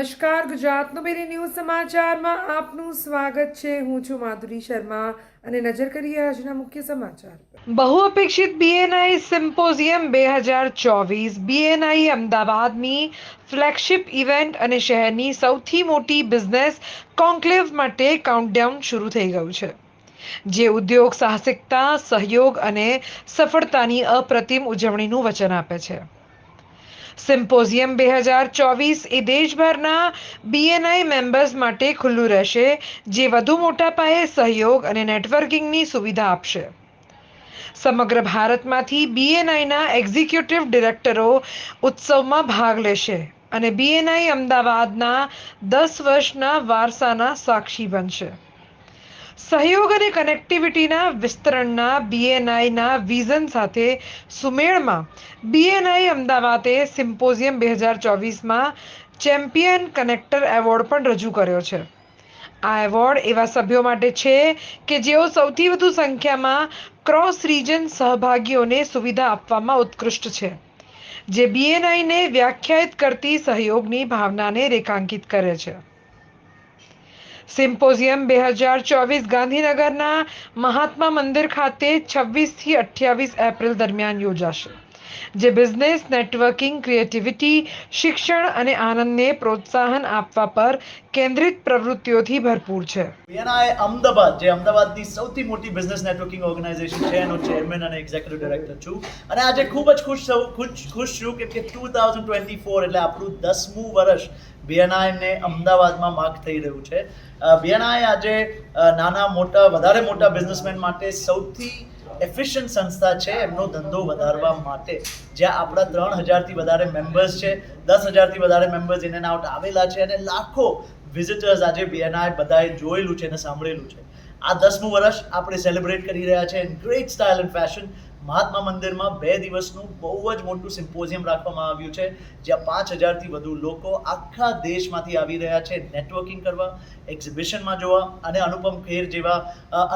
નમસ્કાર, ગુજરાતનો બેરી ન્યૂઝ સમાચારમાં આપનું સ્વાગત છે. હું છું માધુરી શર્મા અને નજર કરીએ આજના મુખ્ય સમાચાર. બહુ અપેક્ષિત બીએનઆઈ સિમ્પોઝિયમ બે હજાર ચોવીસ. બીએનઆઈ અમદાવાદની ફ્લેગશિપ ઇવેન્ટ અને શહેરની સૌથી મોટી બિઝનેસ કોન્ક્લેવ માટે કાઉન્ટડાઉન શરૂ થઈ ગયું છે. જે ઉદ્યોગ સાહસિકતા, સહયોગ અને સફળતાની અપ્રતિમ ઉજવણીનું વચન આપે છે. સિમ્પોઝિયમ બે હજાર ચોવીસ એ દેશભરના બીએનઆઈ મેમ્બર્સ માટે ખુલ્લું રહેશે, જે વધુ મોટા પાયે સહયોગ અને નેટવર્કિંગની સુવિધા આપશે. સમગ્ર ભારતમાંથી બીએનઆઈના એક્ઝિક્યુટિવ ડિરેક્ટરો ઉત્સવમાં ભાગ લેશે અને બીએનઆઈ અમદાવાદના દસ વર્ષના વારસાના સાક્ષી બનશે. સહયોગ અને કનેક્ટિવિટીના વિસ્તરણના બીએનઆઈના વિઝન સાથે સુમેળમાં. બીએનઆઈ અમદાવાદે સિમ્પોઝિયમ બે હજાર ચોવીસમાં ચેમ્પિયન કનેક્ટર એવોર્ડ પણ રજૂ કર્યો છે. આ એવોર્ડ એવા સભ્યો માટે છે કે જેઓ સૌથી વધુ સંખ્યામાં ક્રોસ રિજન સહભાગીઓને સુવિધા આપવામાં ઉત્કૃષ્ટ છે, જે બીએનઆઈને વ્યાખ્યાયિત કરતી સહયોગની ભાવનાને રેખાંકિત કરે છે. સિમ્પોઝિયમ બે હજાર ચોવીસ ગાંધીનગરના મહાત્મા મંદિર ખાતે છવ્વીસથી અઠ્યાવીસ એપ્રિલ દરમિયાન યોજાશે, જે બિઝનેસ, નેટવર્કિંગ, ક્રિએટિવિટી, શિક્ષણ અને આનંદને પ્રોત્સાહન આપવા પર કેન્દ્રિત પ્રવૃત્તિઓથી ભરપૂર છે. બીએનઆઈ અમદાવાદ, જે અમદાવાદની સૌથી મોટી બિઝનેસ નેટવર્કિંગ ઓર્ગેનાઇઝેશન છે, એનો ચેરમેન અને એક્ઝિક્યુટિવ ડાયરેક્ટર છું. અને આજે ખૂબ જ ખુશ છું ખુશ છું કે ટુ થાઉઝન્ડ ટ્વેન્ટી ફોર, એટલે આપણું દસમું વર્ષ બીએનઆઈને અમદાવાદમાં માર્ક થઈ રહ્યું છે. બીએનઆઈ આજે નાના, મોટા, વધારે મોટા બિઝનેસમેન માટે સૌથી એફિશિયન્ટ સંસ્થા છે. એમનો ધંધો વધારવા માટે. જ્યાં આપણા ત્રણ હજારથી વધારે મેમ્બર્સ છે, દસ હજારથી વધારે મેમ્બર્સ ઇન એન્ડ આઉટ આવેલા છે અને લાખો વિઝિટર્સ આજે બીએનઆઈ બધાએ જોયેલું છે અને સાંભળેલું છે. આ દસમું વર્ષ આપણે સેલિબ્રેટ કરી રહ્યા છે in great style and fashion Mahatma મંદિરમાં બે દિવસનું બહુ જ મોટું સિમ્પોઝિયમ રાખવામાં આવ્યું છે, જ્યાં પાંચ હજારથી વધુ લોકો આખા દેશમાંથી આવી રહ્યા છે નેટવર્કિંગ કરવા એક્ઝિબિશનમાં જોવા અને અનુપમ ખેર જેવા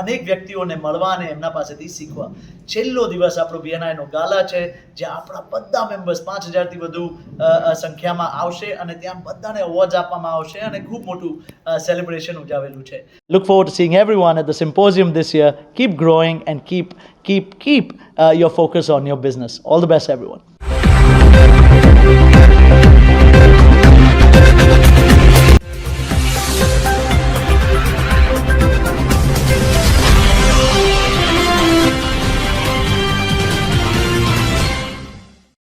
અનેક વ્યક્તિઓને મળવા અને એમના પાસેથી શીખવા. છેલ્લો દિવસ આપણો બીએનઆઈનો ગાલા છે, જ્યાં આપણા બધા મેમ્બર્સ પાંચ હજારથી વધુ સંખ્યામાં આવશે અને ત્યાં બધાને અવોર્ડ આપવામાં આવશે અને ખૂબ મોટું સેલિબ્રેશન ઉજાવેલું છે. Look for seeing everyone at the symposium symposium year keep growing and keep keep keep uh, your focus on your business. All the best, everyone.